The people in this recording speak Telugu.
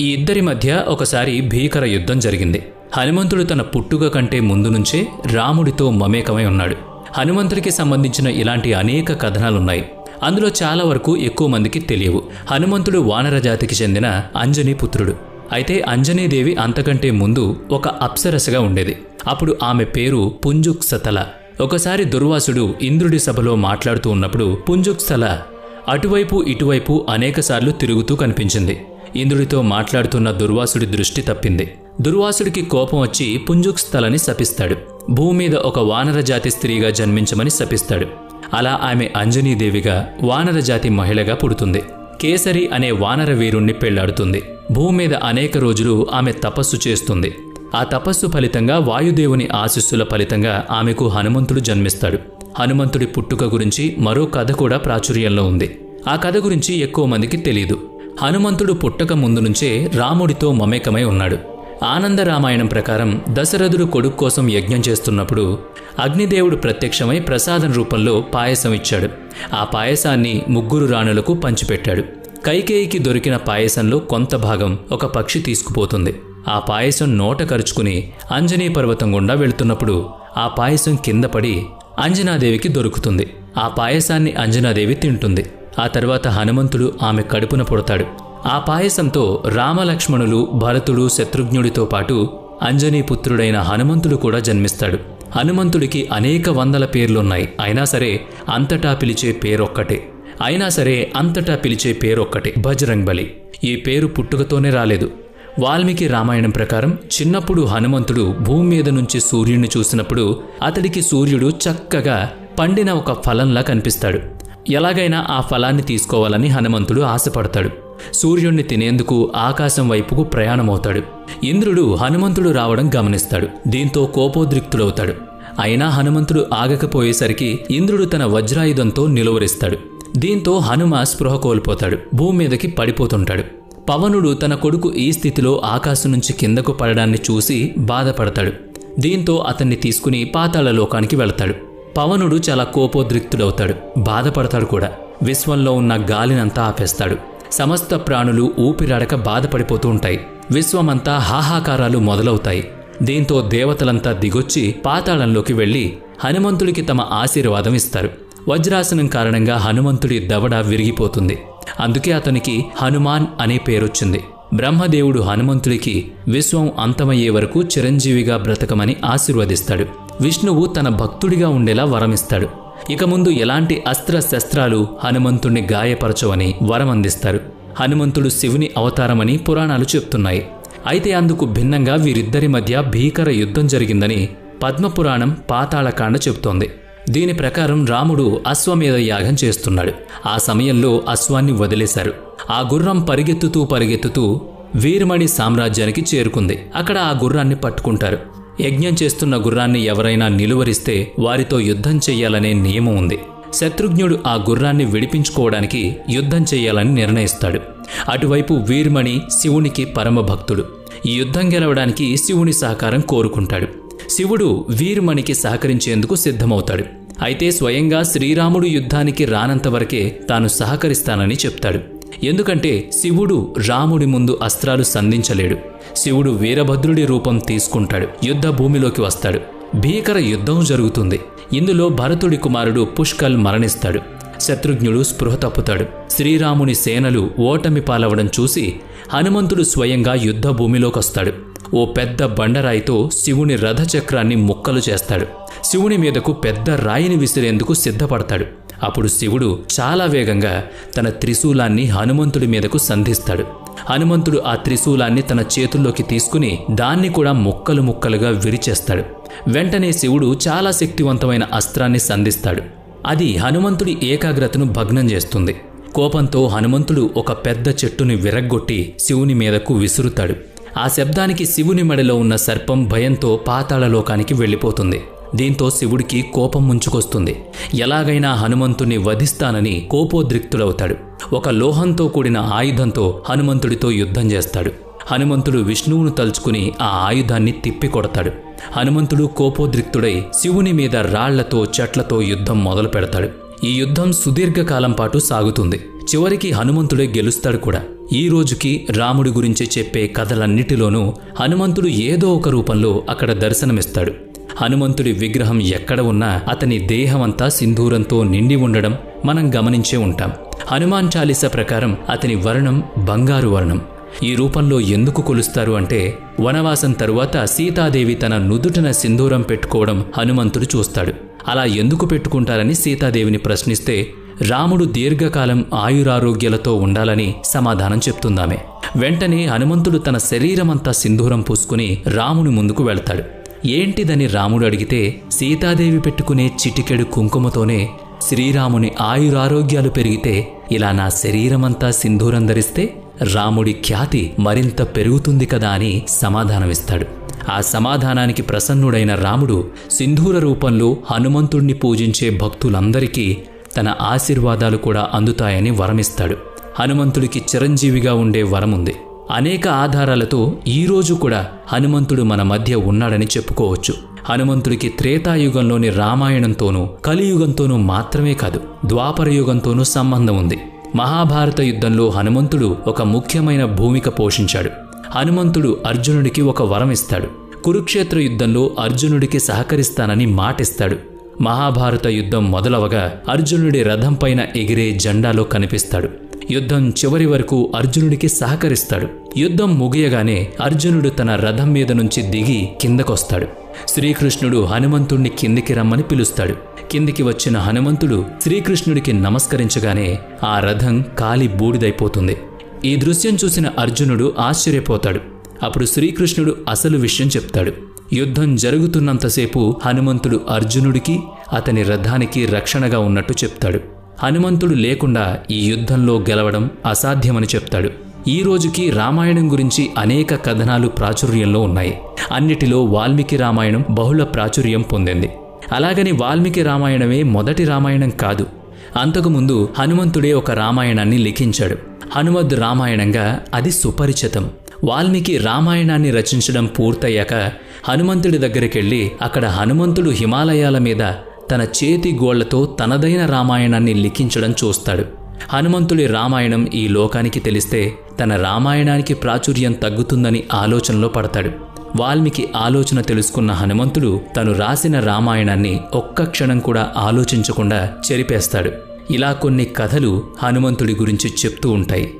ఈ ఇద్దరి మధ్య ఒకసారి భీకర యుద్ధం జరిగింది. హనుమంతుడు తన పుట్టుక కంటే ముందు నుంచే రాముడితో మమేకమై ఉన్నాడు. హనుమంతుడికి సంబంధించిన ఇలాంటి అనేక కథనాలున్నాయి. అందులో చాలా వరకు ఎక్కువ మందికి తెలియవు. హనుమంతుడు వానరజాతికి చెందిన అంజనీ పుత్రుడు. అయితే అంజనీదేవి అంతకంటే ముందు ఒక అప్సరసగా ఉండేది. అప్పుడు ఆమె పేరు పుంజుక్సతల. ఒకసారి దుర్వాసుడు ఇంద్రుడి సభలో మాట్లాడుతూ ఉన్నప్పుడు పుంజుక్సల అటువైపు ఇటువైపు అనేకసార్లు తిరుగుతూ కనిపించింది. ఇంద్రుడితో మాట్లాడుతున్న దుర్వాసుడి దృష్టి తప్పింది. దుర్వాసుడికి కోపం వచ్చి పుంజుక్ స్థలని శపిస్తాడు. భూమి మీద ఒక వానర జాతి స్త్రీగా జన్మించమని శపిస్తాడు. అలా ఆమె అంజనీదేవిగా వానర జాతి మహిళగా పుడుతుంది. కేసరి అనే వానర వీరుణ్ణి పెళ్ళాడుతుంది. భూమి మీద అనేక రోజులు ఆమె తపస్సు చేస్తుంది. ఆ తపస్సు ఫలితంగా వాయుదేవుని ఆశీస్సుల ఫలితంగా ఆమెకు హనుమంతుడు జన్మిస్తాడు. హనుమంతుడి పుట్టుక గురించి మరో కథ కూడా ప్రాచుర్యంలో ఉంది. ఆ కథ గురించి ఎక్కువ మందికి తెలియదు హనుమంతుడు పుట్టక ముందు నుంచే రాముడితో మమేకమై ఉన్నాడు. ఆనంద రామాయణం ప్రకారం దశరథుడు కొడుకు కోసం యజ్ఞం చేస్తున్నప్పుడు అగ్నిదేవుడు ప్రత్యక్షమై ప్రసాదం రూపంలో పాయసం ఇచ్చాడు. ఆ పాయసాన్ని ముగ్గురు రాణులకు పంచిపెట్టాడు. కైకేయికి దొరికిన పాయసంలో కొంత భాగం ఒక పక్షి తీసుకుపోతుంది. ఆ పాయసం నోట కరుచుకుని అంజనీ పర్వతం గుండా వెళుతున్నప్పుడు ఆ పాయసం కింద పడి అంజనాదేవికి దొరుకుతుంది. ఆ పాయసాన్ని అంజనాదేవి తింటుంది. ఆ తర్వాత హనుమంతుడు ఆమె కడుపున పుడతాడు. ఆ పాయసంతో రామలక్ష్మణులు భరతుడు శత్రుఘ్నుడితో పాటు అంజనీ పుత్రుడైన హనుమంతుడు కూడా జన్మిస్తాడు. హనుమంతుడికి అనేక వందల పేర్లున్నాయి. అయినా సరే అంతటా పిలిచే పేరొక్కటే. అయినా సరే అంతటా పిలిచే పేరొక్కటే. బజరంగ్ బలి. ఈ పేరు పుట్టుకతోనే రాలేదు. వాల్మీకి రామాయణం ప్రకారం చిన్నప్పుడు హనుమంతుడు భూమి మీద నుంచి సూర్యుడిని చూసినప్పుడు అతడికి సూర్యుడు చక్కగా పండిన ఒక ఫలంలా కనిపిస్తాడు. ఎలాగైనా ఆ ఫలాన్ని తీసుకోవాలని హనుమంతుడు ఆశపడతాడు. సూర్యుణ్ణి తినేందుకు ఆకాశం వైపుకు ప్రయాణమవుతాడు. ఇంద్రుడు హనుమంతుడు రావడం గమనిస్తాడు. దీంతో కోపోద్రిక్తుడవుతాడు. అయినా హనుమంతుడు ఆగకపోయేసరికి ఇంద్రుడు తన వజ్రాయుధంతో నిలువరిస్తాడు. దీంతో హనుమ స్పృహ కోల్పోతాడు. భూమి మీదకి పడిపోతుంటాడు. పవనుడు తన కొడుకు ఈ స్థితిలో ఆకాశం నుంచి కిందకు పడడాన్ని చూసి బాధపడతాడు. దీంతో అతన్ని తీసుకుని పాతాళ లోకానికి వెళతాడు. పవనుడు చాలా కోపోద్రిక్తుడవుతాడు. బాధపడతాడు కూడా. విశ్వంలో ఉన్న గాలినంతా ఆపేస్తాడు. సమస్త ప్రాణులు ఊపిరాడక బాధపడిపోతూ ఉంటాయి. విశ్వమంతా హాహాకారాలు మొదలవుతాయి. దీంతో దేవతలంతా దిగొచ్చి పాతాళంలోకి వెళ్ళి హనుమంతుడికి తమ ఆశీర్వాదం ఇస్తారు. వజ్రాసనం కారణంగా హనుమంతుడి దవడ విరిగిపోతుంది. అందుకే అతనికి హనుమాన్ అనే పేరొచ్చింది. బ్రహ్మదేవుడు హనుమంతుడికి విశ్వం అంతమయ్యే వరకు చిరంజీవిగా బ్రతకమని ఆశీర్వదిస్తాడు. విష్ణువు తన భక్తుడిగా ఉండేలా వరమిస్తాడు. ఇక ముందు ఎలాంటి అస్త్ర శస్త్రాలు హనుమంతుణ్ణి గాయపరచవని వరం అందిస్తారు హనుమంతుడు శివుని అవతారమని పురాణాలు చెప్తున్నాయి. అయితే అందుకు భిన్నంగా వీరిద్దరి మధ్య భీకర యుద్ధం జరిగిందని పద్మపురాణం పాతాళకాండ చెబుతోంది. దీని ప్రకారం రాముడు అశ్వమేధ యాగం చేస్తున్నాడు. ఆ సమయంలో అశ్వాన్ని వదిలేశారు. ఆ గుర్రం పరిగెత్తుతూ పరిగెత్తుతూ వీరమణి సామ్రాజ్యానికి చేరుకుంది. అక్కడ ఆ గుర్రాన్ని పట్టుకుంటారు. యజ్ఞం చేస్తున్న గుర్రాన్ని ఎవరైనా నిలువరిస్తే వారితో యుద్ధం చెయ్యాలనే నియమం ఉంది. శత్రుఘ్నుడు ఆ గుర్రాన్ని విడిపించుకోవడానికి యుద్ధం చేయాలని నిర్ణయిస్తాడు. అటువైపు వీర్మణి శివునికి పరమభక్తుడు. ఈ యుద్ధం గెలవడానికి శివుని సహకారం కోరుకుంటాడు. శివుడు వీర్మణికి సహకరించేందుకు సిద్ధమవుతాడు. అయితే స్వయంగా శ్రీరాముడు యుద్ధానికి రానంత వరకే తాను సహకరిస్తానని చెప్తాడు. ఎందుకంటే శివుడు రాముడి ముందు అస్త్రాలు సంధించలేడు. శివుడు వీరభద్రుడి రూపం తీసుకుంటాడు. యుద్ధ భూమిలోకి వస్తాడు. భీకర యుద్ధం జరుగుతుంది. ఇందులో భరతుడి కుమారుడు పుష్కల్ మరణిస్తాడు. శత్రుఘ్నుడు స్పృహ తప్పుతాడు. శ్రీరాముని సేనలు ఓటమి పాలవడం చూసి హనుమంతుడు స్వయంగా యుద్ధ భూమిలోకొస్తాడు. ఓ పెద్ద బండరాయితో శివుని రథచక్రాన్ని ముక్కలు చేస్తాడు. శివుని మీదకు పెద్ద రాయిని విసిరేందుకు సిద్ధపడతాడు. అప్పుడు శివుడు చాలా వేగంగా తన త్రిశూలాన్ని హనుమంతుడి మీదకు సంధిస్తాడు. హనుమంతుడు ఆ త్రిశూలాన్ని తన చేతుల్లోకి తీసుకుని దాన్ని కూడా ముక్కలు ముక్కలుగా విరిచేస్తాడు. వెంటనే శివుడు చాలా శక్తివంతమైన అస్త్రాన్ని సంధిస్తాడు. అది హనుమంతుడి ఏకాగ్రతను భగ్నం చేస్తుంది. కోపంతో హనుమంతుడు ఒక పెద్ద చెట్టుని విరగ్గొట్టి శివుని మీదకు విసురుతాడు. ఆ శబ్దానికి శివుని మెడలో ఉన్న సర్పం భయంతో పాతాళలోకానికి వెళ్ళిపోతుంది. దీంతో శివుడికి కోపం ముంచుకొస్తుంది. ఎలాగైనా హనుమంతుణ్ణి వధిస్తానని కోపోద్రిక్తుడవుతాడు. ఒక లోహంతో కూడిన ఆయుధంతో హనుమంతుడితో యుద్ధం చేస్తాడు. హనుమంతుడు విష్ణువును తలుచుకుని ఆ ఆయుధాన్ని తిప్పి కొడతాడు హనుమంతుడు కోపోద్రిక్తుడై శివుని మీద రాళ్ళతో చెట్లతో యుద్ధం మొదలు పెడతాడు. ఈ యుద్ధం సుదీర్ఘకాలం పాటు సాగుతుంది. చివరికి హనుమంతుడే గెలుస్తాడు కూడా. ఈ రోజుకి రాముడి గురించి చెప్పే కథలన్నిటిలోనూ హనుమంతుడు ఏదో ఒక రూపంలో అక్కడ దర్శనమిస్తాడు. హనుమంతుడి విగ్రహం ఎక్కడ ఉన్నా అతని దేహమంతా సింధూరంతో నిండి ఉండడం మనం గమనించే ఉంటాం. హనుమాన్ చాలీస ప్రకారం అతని వర్ణం బంగారు వర్ణం. ఈ రూపంలో ఎందుకు కొలుస్తారు అంటే వనవాసం తరువాత సీతాదేవి తన నుదుటన సింధూరం పెట్టుకోవడం హనుమంతుడు చూస్తాడు. అలా ఎందుకు పెట్టుకుంటారని సీతాదేవిని ప్రశ్నిస్తే రాముడు దీర్ఘకాలం ఆయురారోగ్యాలతో ఉండాలని సమాధానం చెప్తుందామె. వెంటనే హనుమంతుడు తన శరీరమంతా సింధూరం పూసుకుని రాముని ముందుకు వెళ్తాడు. ఏంటిదని రాముడు అడిగితే సీతాదేవి పెట్టుకునే చిటికెడు కుంకుమతోనే శ్రీరాముని ఆయురారోగ్యాలు పెరిగితే ఇలా నా శరీరమంతా సింధూరం ధరిస్తే రాముడి ఖ్యాతి మరింత పెరుగుతుంది కదా అని సమాధానమిస్తాడు. ఆ సమాధానానికి ప్రసన్నుడైన రాముడు సింధూర రూపంలో హనుమంతుణ్ణి పూజించే భక్తులందరికీ తన ఆశీర్వాదాలు కూడా అందుతాయని వరమిస్తాడు. హనుమంతుడికి చిరంజీవిగా ఉండే వరముంది. అనేక ఆధారాలతో ఈ రోజు కూడా హనుమంతుడు మన మధ్య ఉన్నాడని చెప్పుకోవచ్చు. హనుమంతుడికి త్రేతాయుగంలోని రామాయణంతోనూ కలియుగంతోనూ మాత్రమే కాదు ద్వాపర యుగంతోనూ సంబంధం ఉంది. మహాభారత యుద్ధంలో హనుమంతుడు ఒక ముఖ్యమైన భూమిక పోషించాడు. హనుమంతుడు అర్జునుడికి ఒక వరం ఇస్తాడు. కురుక్షేత్ర యుద్ధంలో అర్జునుడికి సహకరిస్తానని మాటిస్తాడు. మహాభారత యుద్ధం మొదలవగా అర్జునుడి రథంపైన ఎగిరే జెండాలో కనిపిస్తాడు. యుద్ధం చివరి వరకు అర్జునుడికి సహకరిస్తాడు. యుద్ధం ముగియగానే అర్జునుడు తన రథం మీద నుంచి దిగి కిందకొస్తాడు. శ్రీకృష్ణుడు హనుమంతుణ్ణి కిందికి రమ్మని పిలుస్తాడు. కిందికి వచ్చిన హనుమంతుడు శ్రీకృష్ణుడికి నమస్కరించగానే ఆ రథం కాలి బూడిదైపోతుంది. ఈ దృశ్యం చూసిన అర్జునుడు ఆశ్చర్యపోతాడు. అప్పుడు శ్రీకృష్ణుడు అసలు విషయం చెప్తాడు. యుద్ధం జరుగుతున్నంతసేపు హనుమంతుడు అర్జునుడికి అతని రథానికి రక్షణగా ఉన్నట్టు చెప్తాడు. హనుమంతుడు లేకుండా ఈ యుద్ధంలో గెలవడం అసాధ్యమని చెప్తాడు. ఈ రోజుకి రామాయణం గురించి అనేక కథనాలు ప్రాచుర్యంలో ఉన్నాయి. అన్నిటిలో వాల్మీకి రామాయణం బహుళ ప్రాచుర్యం పొందింది. అలాగని వాల్మీకి రామాయణమే మొదటి రామాయణం కాదు. అంతకుముందు హనుమంతుడే ఒక రామాయణాన్ని లిఖించాడు. హనుమద్ రామాయణంగా అది సుపరిచితం. వాల్మీకి రామాయణాన్ని రచించడం పూర్తయ్యాక హనుమంతుడి దగ్గరికెళ్ళి అక్కడ హనుమంతుడు హిమాలయాల మీద తన చేతి గోళ్ళతో తనదైన రామాయణాన్ని లిఖించడం చూస్తాడు. హనుమంతుడి రామాయణం ఈ లోకానికి తెలిస్తే తన రామాయణానికి ప్రాచుర్యం తగ్గుతుందని ఆలోచనలో పడతాడు. వాల్మీకి ఆలోచన తెలుసుకున్న హనుమంతుడు తను రాసిన రామాయణాన్ని ఒక్క క్షణం కూడా ఆలోచించకుండా చెరిపేస్తాడు. ఇలా కొన్ని కథలు హనుమంతుడి గురించి చెప్తూ ఉంటాయి.